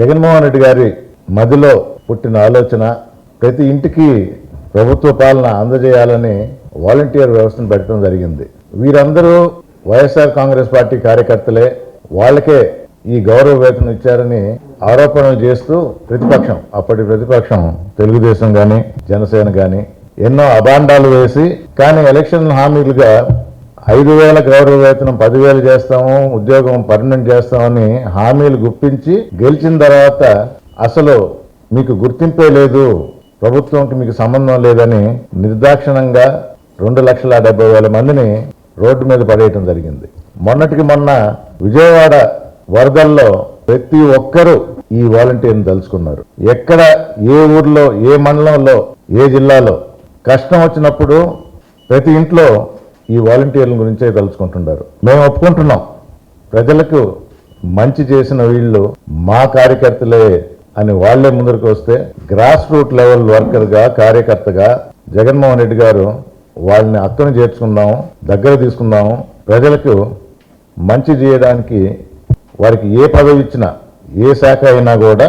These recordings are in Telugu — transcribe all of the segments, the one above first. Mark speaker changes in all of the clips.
Speaker 1: జగన్మోహన్ రెడ్డి గారి మదిలో పుట్టిన ఆలోచన ప్రతి ఇంటికి ప్రభుత్వ పాలన అందజేయాలని వాలంటీర్ వ్యవస్థను పెట్టడం జరిగింది. వీరందరూ వైఎస్ఆర్ కాంగ్రెస్ పార్టీ కార్యకర్తలే. వాళ్ళకే ఈ గౌరవ వేతనం ఇచ్చారని ఆరోపణలు చేస్తూ ప్రతిపక్షం అప్పటి ప్రతిపక్షం తెలుగుదేశం కానీ జనసేన కానీ ఎన్నో అభాండాలు వేసి కానీ ఎలక్షన్ హామీలుగా ఐదు వేల గౌరవ వేతనం పదివేలు చేస్తాము ఉద్యోగం పర్మనెంట్ చేస్తామని హామీలు గుప్పించి గెలిచిన తర్వాత అసలు మీకు గుర్తింపే లేదు ప్రభుత్వంకి మీకు సంబంధం లేదని నిర్దాక్షిణంగా రెండు లక్షల డెబ్బై వేల మందిని రోడ్డు మీద పడేయటం జరిగింది. మొన్నటికి మొన్న విజయవాడ వరదల్లో ప్రతి ఒక్కరూ ఈ వాలంటీర్ని తలుచుకున్నారు. ఎక్కడ ఏ ఊర్లో ఏ మండలంలో ఏ జిల్లాలో కష్టం వచ్చినప్పుడు ప్రతి ఇంట్లో ఈ వాలంటీర్ల గురించే తలుచుకుంటున్నారు. మేము ఒప్పుకుంటున్నాం. ప్రజలకు మంచి చేసిన వీళ్ళు మా కార్యకర్తలే అని వాళ్ళే ముందరకు వస్తే గ్రాస్ రూట్ లెవెల్ వర్కర్గా కార్యకర్తగా జగన్మోహన్ రెడ్డి గారు వాళ్ళని అక్కను చేర్చుకుందాము దగ్గర తీసుకుందాము ప్రజలకు మంచి చేయడానికి వారికి ఏ పదవి ఇచ్చినా ఏ శాఖ అయినా కూడా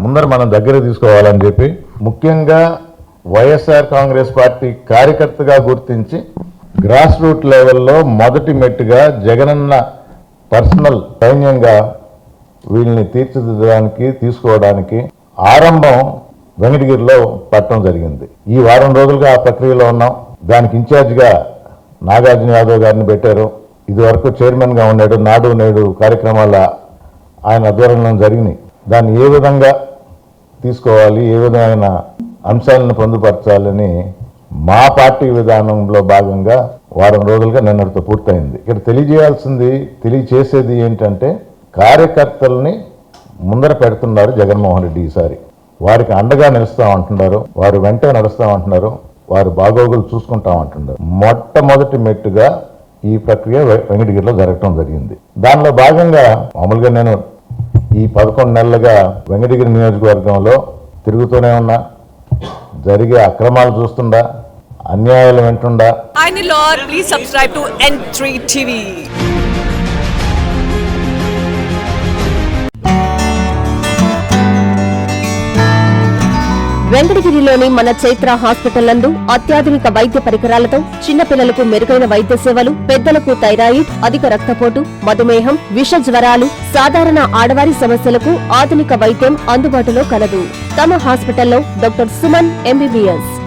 Speaker 1: ముందర మనం దగ్గర తీసుకోవాలని చెప్పి ముఖ్యంగా వైఎస్ఆర్ కాంగ్రెస్ పార్టీ కార్యకర్తగా గుర్తించి గ్రాస్ రూట్ లెవెల్లో మొదటి మెట్టుగా జగనన్న పర్సనల్ సైన్యంగా వీళ్ళని తీర్చిదిద్దడానికి తీసుకోవడానికి ఆరంభం వెంకటగిరిలో పట్టడం జరిగింది. ఈ వారం రోజులుగా ఆ ప్రక్రియలో ఉన్నాం. దానికి ఇన్ఛార్జ్గా నాగార్జున యాదవ్ గారిని పెట్టారు. ఇదివరకు చైర్మన్గా ఉన్నాడు నాడు నేడు కార్యక్రమాల ఆయన ఆధ్వర్యంలో జరిగినాయి. దాన్ని ఏ విధంగా తీసుకోవాలి ఏ విధమైన అంశాలను పొందుపరచాలని మా పార్టీ విధానంలో భాగంగా వారం రోజులుగా నిన్నటితో పూర్తయింది. ఇక్కడ తెలియజేయాల్సింది తెలియచేసేది ఏంటంటే కార్యకర్తల్ని ముందర పెడుతున్నారు జగన్మోహన్ రెడ్డి ఈసారి. వారికి అండగా నిలుస్తామంటున్నారు వారు వెంట నడుస్తామంటున్నారు వారు బాగోగులు చూసుకుంటామంటున్నారు. మొట్టమొదటి మెట్టుగా ఈ ప్రక్రియ వెంకటగిరిలో జరగటం జరిగింది. దానిలో భాగంగా మామూలుగా నేను ఈ పదకొండు నెలలుగా వెంకటగిరి నియోజకవర్గంలో తిరుగుతూనే ఉన్నా జరిగే అక్రమాలు చూస్తుందా అన్యాయాలు వింటుండా?
Speaker 2: Hi Nilor, please subscribe to N3 TV.
Speaker 3: వెంకటగిరిలోని మన చైత్ర హాస్పిటల్ నందు అత్యాధునిక వైద్య పరికరాలతో చిన్నపిల్లలకు మెరుగైన వైద్య సేవలు పెద్దలకు థైరాయిడ్ అధిక రక్తపోటు మధుమేహం విష జ్వరాలు సాధారణ ఆడవారి సమస్యలకు ఆధునిక వైద్యం అందుబాటులో కలదు. తమ హాస్పిటల్లో డాక్టర్ సుమన్ ఎంబీబీఎస్